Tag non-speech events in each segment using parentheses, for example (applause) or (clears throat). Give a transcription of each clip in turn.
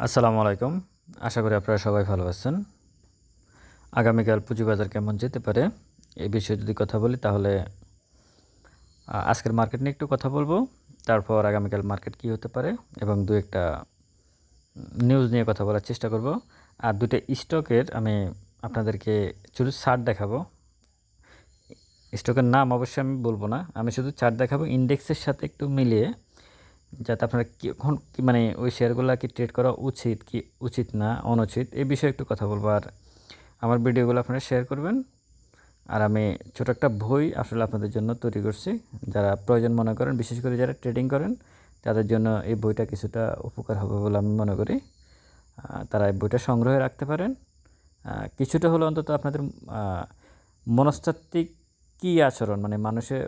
আসসালামু আলাইকুম। আশা করি আপনারা সবাই ভালো আছেন। আগামীকাল পুঁজিবাজার কেমন যেতে পারে এই বিষয়ে যদি কথা বলি, তাহলে আজকের মার্কেট নিয়ে একটু কথা বলব। তারপর আগামীকাল মার্কেট কি হতে পারে এবং দু একটা নিউজ নিয়ে কথা বলার চেষ্টা করব। আর দুটো স্টকের আমি আপনাদেরকে শুধু চার্ট দেখাবো। স্টকের নাম অবশ্যই আমি বলব না। আমি শুধু চার্ট দেখাবো। ইন্ডেক্সের সাথে একটু মিলিয়ে যাতে আপনারা কি এখন কি মানে ওই শেয়ারগুলো কি ট্রেড করা উচিত কি উচিত না, অনুচিত, এই বিষয়ে একটু কথা বলব। আর আমার ভিডিওগুলো আপনারা শেয়ার করবেন। আর আমি ছোট একটা বই আসলে আপনাদের জন্য তৈরি করছি। যারা প্রয়োজন মনে করেন, বিশেষ করে যারা ট্রেডিং করেন, তাদের জন্য এই বইটা কিছুটা উপকার হবে বলে আমি মনে করি। তারা এই বইটা সংগ্রহে রাখতে পারেন। কিছুটা হলো অন্তত আপনাদের মনস্তাত্ত্বিক কী আচরণ? মানে মানুষের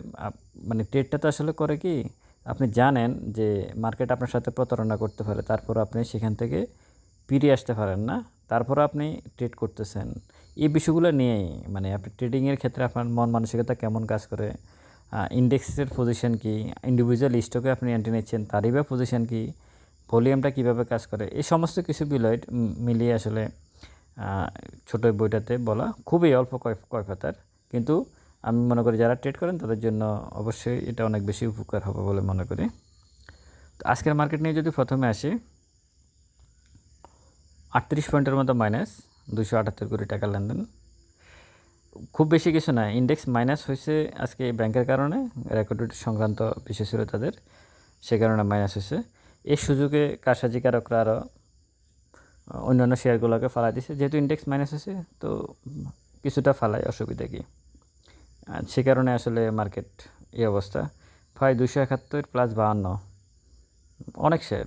মানে ট্রেডটা তো আসলে করে কি আপনি জানেন যে মার্কেট আপনার সাথে প্রতারণা করতে পারে, তারপর আপনি সেখান থেকে ফিরে আসতে পারেন না, তারপর আপনি ট্রেড করতেছেন। এই বিষয়গুলো নিয়েই মানে আপনি ট্রেডিংয়ের ক্ষেত্রে আপনার মন মানসিকতা কেমন কাজ করে ইন্ডেক্সের পজিশন কি ইন্ডিভিজুয়াল স্টকে আপনি এন্ট্রি নিচ্ছেন, তারই বা পজিশন কি ভলিউমটা কীভাবে কাজ করে, এই সমস্ত কিছু বিলয়েড মিলিয়ে আসলে ছোট বইটাতে বলা খুবই অল্প কয় কয় পাতার। কিন্তু আমি মনে করি যারা ট্রেড করেন, তাদের জন্য অবশ্যই এটা অনেক বেশি উপকার হবে বলে মনে করি। তো আজকের মার্কেট নিয়ে যদি প্রথমে আসি, আটত্রিশ পয়েন্টের মতো মাইনাস দুশো আটাত্তর কোটি টাকা লেনদেন। খুব বেশি কিছু না ইন্ডেক্স মাইনাস হয়েছে আজকে ব্যাংকের কারণে রেকর্ড সংক্রান্ত বিষয় ছিল তাদের, সে কারণে মাইনাস হয়েছে। এই সুযোগে কারসাজিকারকরা আরও অন্যান্য শেয়ারগুলোকে ফালাই দিছে যেহেতু ইন্ডেক্স মাইনাস হয়েছে, তো কিছুটা ফালাই, অসুবিধা কি? সে কারণে আসলে মার্কেট এই অবস্থা। প্রায় দুশো একাত্তর প্লাস বাহান্ন। অনেক শেয়ার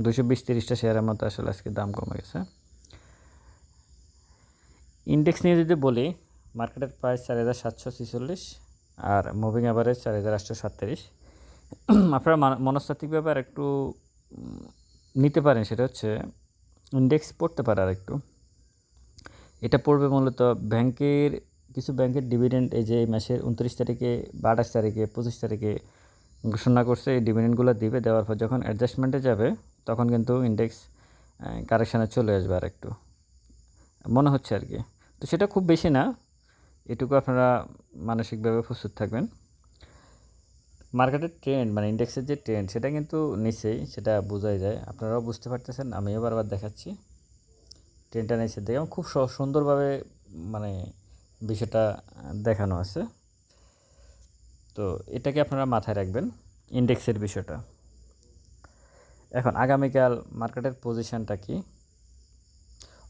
দুশো বিশ, তিরিশটা শেয়ারের মতো আসলে আজকে দাম কমে গেছে। ইন্ডেক্স নিয়ে যদি বলি মার্কেটের প্রাইস চার হাজার সাতশো ছিচল্লিশ আর মুভিং অ্যাভারেজ চার হাজার আটশো সাতত্রিশ। (clears throat) আপনারা মান- মনস্তাত্ত্বিকভাবে আর একটু নিতে পারেন, সেটা হচ্ছে ইন্ডেক্স পড়তে পারে আর একটু এটা পড়বে মূলত ব্যাংকের কিছু ব্যাংকের ডিভিডেন্ড এই যে মাসের উনত্রিশ তারিখে বা আঠাশ তারিখে, পঁচিশ তারিখে ঘোষণা করছে, এই ডিভিডেন্ডগুলো দিবে। দেওয়ার পর যখন অ্যাডজাস্টমেন্টে যাবে, তখন কিন্তু ইন্ডেক্স কারেকশানে চলে আসবে আর একটু মনে হচ্ছে আর কি। তো সেটা খুব বেশি না, এটুকু আপনারা মানসিকভাবে প্রস্তুত থাকবেন। মার্কেটের ট্রেন্ড মানে ইন্ডেক্সের যে ট্রেন্ড সেটা কিন্তু নিচেই, সেটা বোঝাই যায়। আপনারাও বুঝতে পারতেছেন, আমিও বারবার দেখাচ্ছি। ট্রেনটা নিচের এবং খুব সুন্দরভাবে মানে বিষয়টা দেখানো আছে। তো এটাকে আপনারা মাথায় রাখবেন, ইন্ডেক্সের বিষয়টা। এখন আগামীকাল মার্কেটের পজিশনটা কি?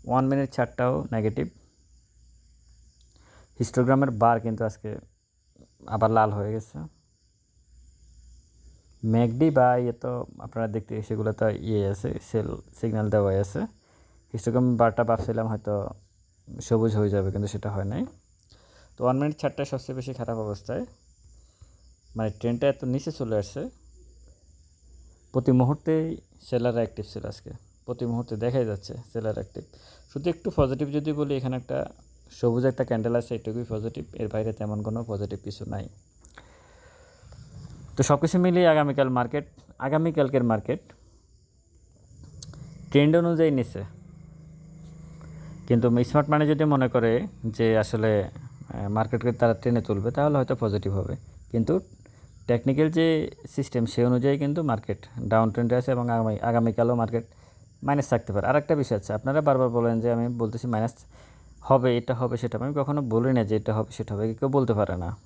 ওয়ান মিনিট চারটাও নেগেটিভ। হিস্টোগ্রামের বার কিন্তু আজকে আবার লাল হয়ে গেছে। ম্যাকডি বা ইয়ে তো আপনারা দেখতে সেগুলো তো ইয়ে আছে, সেল, সিগন্যাল দেওয়াই আছে। হিস্টোগ্রাম বারটা ভাবছিলাম হয়তো সবুজ হয়ে যাবে, কিন্তু সেটা হয় নাই। তো ওয়ান মিনিট চারটায় সবচেয়ে বেশি খারাপ অবস্থায়। মানে ট্রেনটা এত নিচে চলে আসছে। প্রতি মুহূর্তেই সেলার অ্যাক্টিভ ছিল আজকে। প্রতি মুহূর্তে দেখাই যাচ্ছে সেলার অ্যাক্টিভ শুধু একটু পজিটিভ যদি বলি, এখানে একটা সবুজ একটা ক্যান্ডেল আছে, এটুকুই পজিটিভ এর বাইরে তেমন কোনো পজিটিভ কিছু নাই। তো সব কিছু মিলিয়ে আগামীকাল মার্কেট আগামীকালকের মার্কেট ট্রেন্ড অনুযায়ী নিচে। কিন্তু স্মার্ট মানে যদি মনে করে যে আসলে মার্কেটকে তারা টেনে তুলবে, তাহলে হয়তো পজিটিভ হবে। কিন্তু টেকনিক্যাল যে সিস্টেম সে অনুযায়ী কিন্তু মার্কেট ডাউন ট্রেন্ডে আছে এবং আগামী, আগামীকালও মার্কেট মাইনাস থাকতে পারে। আর একটা বিষয় আছে, আপনারা বারবার বলেন যে আমি বলতেছি মাইনাস হবে, এটা হবে, সেটা আমি কখনো বলি না যে এটা হবে, সেটা হবে, কেউ বলতে পারে না।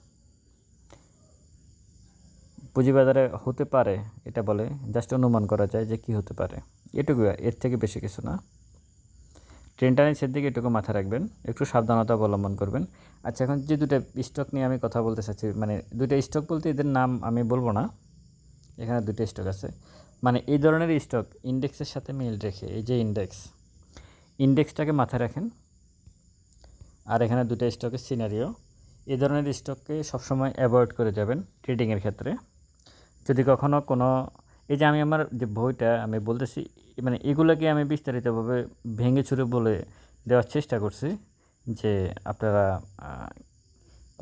পুঁজিবাজারে হতে পারে, এটা বলে জাস্ট অনুমান করা যায় যে কি হতে পারে। এটুকু, এর থেকে বেশি কিছু না। ট্রেনটা নিচের দিকে এটুকু মাথায় রাখবেন, একটু সাবধানতা অবলম্বন করবেন। আচ্ছা এখন যে দুটো স্টক নিয়ে আমি কথা বলতে চাচ্ছি মানে দুটো স্টক বলতে এদের নাম আমি বলব না, এখানে দুটো স্টক আছে। মানে এই ধরনের স্টক ইন্ডেক্সের সাথে মিল রেখে, এই যে ইন্ডেক্স ইন্ডেক্সটাকে মাথায় রাখেন। আর এখানে দুটো স্টকের সিনারিও এই ধরনের স্টককে সবসময় অ্যাভয়েড করে যাবেন ট্রেডিংয়ের ক্ষেত্রে। যদি কখনো কোনো এই যে আমি আমার যে বইটা আমি বলতেছি মানে এগুলোকে আমি বিস্তারিতভাবে ভেঙে ছুড়ে বলে দেওয়ার চেষ্টা করছি যে আপনারা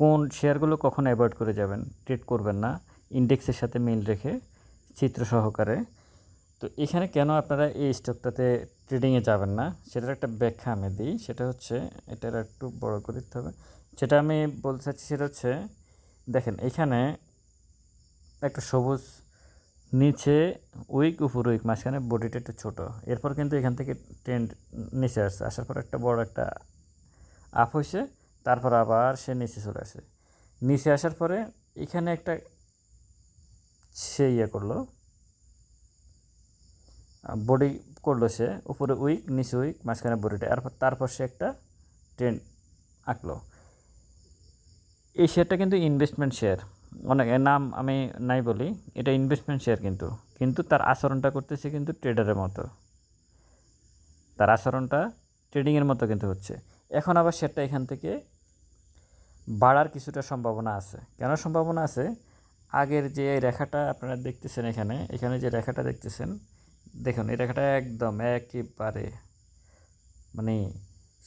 কোন শেয়ারগুলো কখন অ্যাভয়েড করে যাবেন, ট্রেড করবেন না, ইন্ডেক্সের সাথে মিল রেখে, চিত্র সহকারে। তো এখানে কেন আপনারা এই স্টকটাতে ট্রেডিংয়ে যাবেন না? সেটার একটা ব্যাখ্যা আমি দিই, সেটা হচ্ছে, এটার একটু বড় করে দিতে হবে। যেটা আমি বলতে চাচ্ছি সেটা হচ্ছে, দেখেন এখানে একটা সবুজ নিচে উইক উপর উইক মাঝখানে বডিটা একটু ছোটো। এরপর কিন্তু এখান থেকে ট্রেন্ড নিচে আসছে। আসার পর একটা বড় একটা আপ হয়েছে তারপর আবার সে নিচে চলে আসে। নিচে আসার পরে এখানে একটা সে ইয়ে করল বডি করল সে, উপরে উইক নিচে উইক মাঝখানে বডিটা এরপর, তারপর সে একটা ট্রেন্ড আঁকলো। এই শেয়ারটা কিন্তু ইনভেস্টমেন্ট শেয়ার অনেক নাম আমি নাই বলি, এটা ইনভেস্টমেন্ট শেয়ার কিন্তু। কিন্তু তার আচরণটা করতেছে কিন্তু ট্রেডারের মতো। তার আচরণটা ট্রেডিংয়ের মতো কিন্তু হচ্ছে। এখন আবার শেয়ারটা এখান থেকে বাড়ার কিছুটা সম্ভাবনা আছে। কেন সম্ভাবনা আছে? আগের যে রেখাটা আপনারা দেখতেছেন এখানে এখানে যে রেখাটা দেখতেছেন, দেখুন, এই রেখাটা একদম একেবারে মানে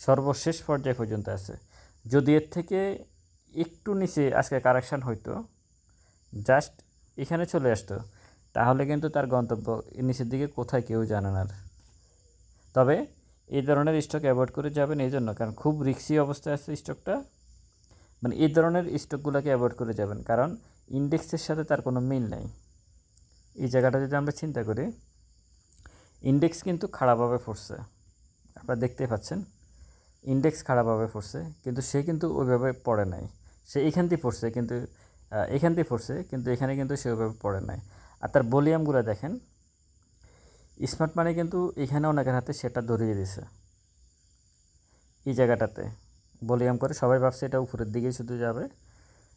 সর্বশেষ পর্যায় পর্যন্ত আছে। যদি এর থেকে একটু নিচে আজকে কারেকশান হইতো জাস্ট এখানে চলে আসতো। তাহলে কিন্তু তার গন্তব্য নিচের দিকে কোথায় কেউ জানে না তবে এই ধরনের স্টক অ্যাভয়েড করে যাবেন এই জন্য, কারণ খুব রিক্সি অবস্থায় আছে স্টকটা মানে এই ধরনের স্টকগুলোকে অ্যাভয়েড করে যাবেন, কারণ ইন্ডেক্সের সাথে তার কোনো মিল নেই। এই জায়গাটা যদি আমরা চিন্তা করি ইন্ডেক্স কিন্তু খারাপভাবে পড়ছে। আপনারা দেখতেই পাচ্ছেন ইন্ডেক্স খারাপভাবে পড়ছে, কিন্তু সে কিন্তু ওইভাবে পড়ে নাই। সে এখান দিয়ে পড়ছে কিন্তু এখান দিয়ে পড়ছে কিন্তু এখানে কিন্তু সে ওইভাবে পড়ে নাই। আর তার ভলিউমগুলো দেখেন, স্মার্ট মানে কিন্তু এখানে অনেকের হাতে সেটা ধরিয়ে দিছে। এই জায়গাটাতে ভলিউম করে, সবাই ভাবছে এটা উপরের দিকেই শুধু যাবে।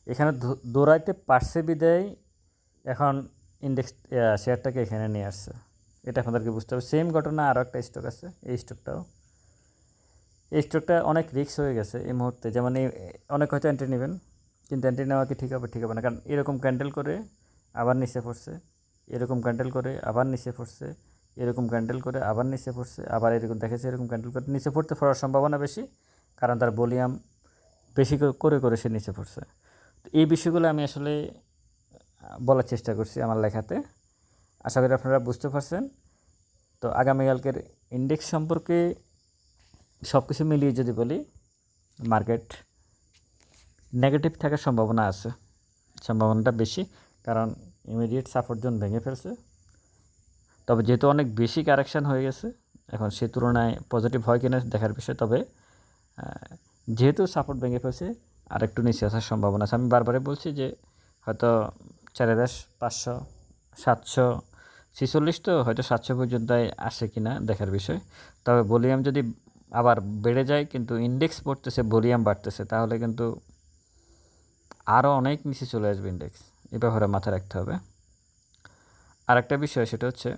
এখানে দৌড়াইতে পারছে বিদায়, এখন ইন্ডেক্স শেয়ারটাকে এখানে নিয়ে আসছে। এটা আপনাদেরকে বুঝতে হবে। সেম ঘটনা আরও একটা স্টক আছে, এই স্টকটাও এই স্টকটা অনেক রিস্ক হয়ে গেছে এই মুহূর্তে। যেমন এই, অনেক হয়তো এন্ট্রি নেবেন, কিন্তু এন্ট্রি নেওয়া কি ঠিক হবে? ঠিক হবে না। কারণ এরকম ক্যান্ডেল করে আবার নিচে পড়ছে, এরকম ক্যান্ডেল করে আবার নিচে পড়ছে, এরকম ক্যান্ডেল করে আবার নিচে পড়ছে, আবার এরকম দেখেছে, এরকম ক্যান্ডেল করে নিচে পড়তে পড়ার সম্ভাবনা বেশি, কারণ তার ভলিউম বেশি করে করে সে নিচে পড়ছে। তো এই বিষয়গুলো আমি আসলে বলার চেষ্টা করছি আমার লেখাতে। আশা করি আপনারা বুঝতে পারছেন। তো আগামীকালকের ইন্ডেক্স সম্পর্কে সব কিছু মিলিয়ে যদি বলি মার্কেট নেগেটিভ থাকার সম্ভাবনা আছে। সম্ভাবনাটা বেশি, কারণ ইমিডিয়েট সাপোর্ট জোন ভেঙে ফেলছে। তবে যেহেতু অনেক বেশি কারেকশান হয়ে গেছে, এখন সে তুলনায় পজিটিভ হয় কিনা দেখার বিষয়। তবে যেহেতু সাপোর্ট ভেঙে ফেলছে আর একটু নিচে আসার সম্ভাবনা আছে। আমি বারবারই বলছি যে, হয়তো চার হাজার পাঁচশো, সাতশো, ছিচল্লিশ তো হয়তো সাতশো পর্যন্ত আসে কিনা দেখার বিষয়। তবে ভলিউম যদি আবার বেড়ে যায়, কিন্তু ইন্ডেক্স পড়তেছে ভলিউম বাড়তেছে, তাহলে কিন্তু আরও অনেক নিচে চলে আসবে ইন্ডেক্স এ ব্যাপারে মাথায় রাখতে হবে। আর একটা বিষয়, সেটা হচ্ছে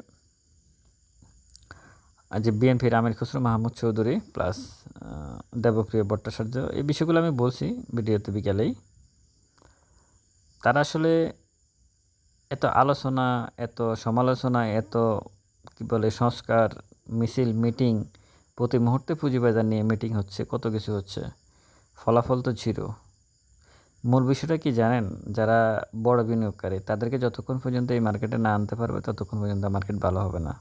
যে বিএনপির আমির খসরু মাহমুদ চৌধুরী প্লাস দেবপ্রিয় ভট্টাচার্য, এই বিষয়গুলো আমি বলছি ভিডিওতে বিকালেই। তারা আসলে এত আলোচনা, এত সমালোচনা, এত কি বলে সংস্কার, মিছিল মিটিং প্রতি মুহূর্তে পুঁজিবাজার নিয়ে মিটিং হচ্ছে, কত কিছু হচ্ছে? ফলাফল তো জিরো মূল বিষয়টা কি জানেন? যারা বড় বিনিয়োগকারী, তাদেরকে যতক্ষণ পর্যন্ত এই মার্কেটে না আনতে পারবে, ততক্ষণ পর্যন্ত মার্কেট ভালো হবে না।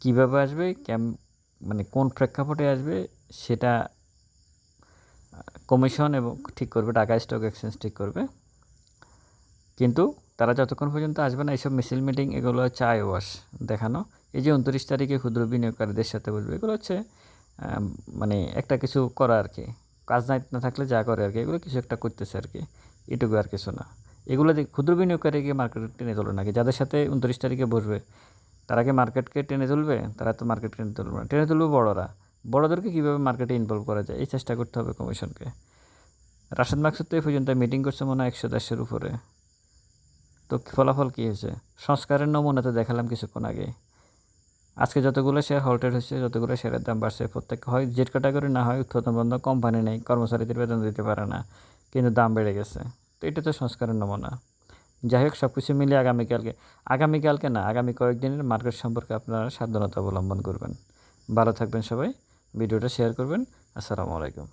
কীভাবে আসবে? ক্যাম মানে কোন প্রেক্ষাপটে আসবে? সেটা কমিশন এবং ঠিক করবে, ঢাকা স্টক এক্সচেঞ্জ ঠিক করবে। কিন্তু তারা যতক্ষণ পর্যন্ত আসবে না, এইসব মিছিল, মিটিং, এগুলো হচ্ছে আই ওয়াশ দেখানো। এই যে উনত্রিশ তারিখে ক্ষুদ্র বিনিয়োগকারীদের সাথে বসবে, এগুলো হচ্ছে মানে একটা কিছু করা আর কি। কাজ নাই না থাকলে যা করে আর কি, এগুলো কিছু একটা করতেছে আর কি। এটুকু আর কিছু না। এগুলো ক্ষুদ্র বিনিয়োগকারীকে মার্কেট টেনে তোলে নাকি? যাদের সাথে উনত্রিশ তারিখে বসবে, তারা কি মার্কেটকে টেনে তুলবে? তারা তো মার্কেট টেনে তুলবে না। টেনে তুলবে বড়রা। বড়দেরকে কীভাবে মার্কেটে ইনভলভ করা যায়? এই চেষ্টা করতে হবে কমিশনকে রাশেদ মাকসুদ তো এই পর্যন্ত মিটিং করছে মনে হয় একশো দেশের উপরে। তো ফলাফল কী হয়েছে? সংস্কারের নমুনা তো দেখালাম কিছুক্ষণ আগে। আজকে যতগুলো শেয়ার হল্টেড হয়েছে, যতগুলো শেয়ারের দাম বাড়ছে প্রত্যেক হয় জেট ক্যাটাগরি না হয় উৎপাদন বন্ধ কোম্পানি নেই, কর্মচারীদের বেতন দিতে পারে না, কিন্তু দাম বেড়ে গেছে। তো এটা তো সংস্কারের নমুনা। যাই হোক সব কিছু মিলিয়ে আগামীকালকে আগামীকালকে না, আগামী কয়েকদিনের মার্কেট সম্পর্কে আপনারা সাবধানতা অবলম্বন করবেন। ভালো থাকবেন সবাই, ভিডিওটা শেয়ার করবেন। আসসালামু আলাইকুম।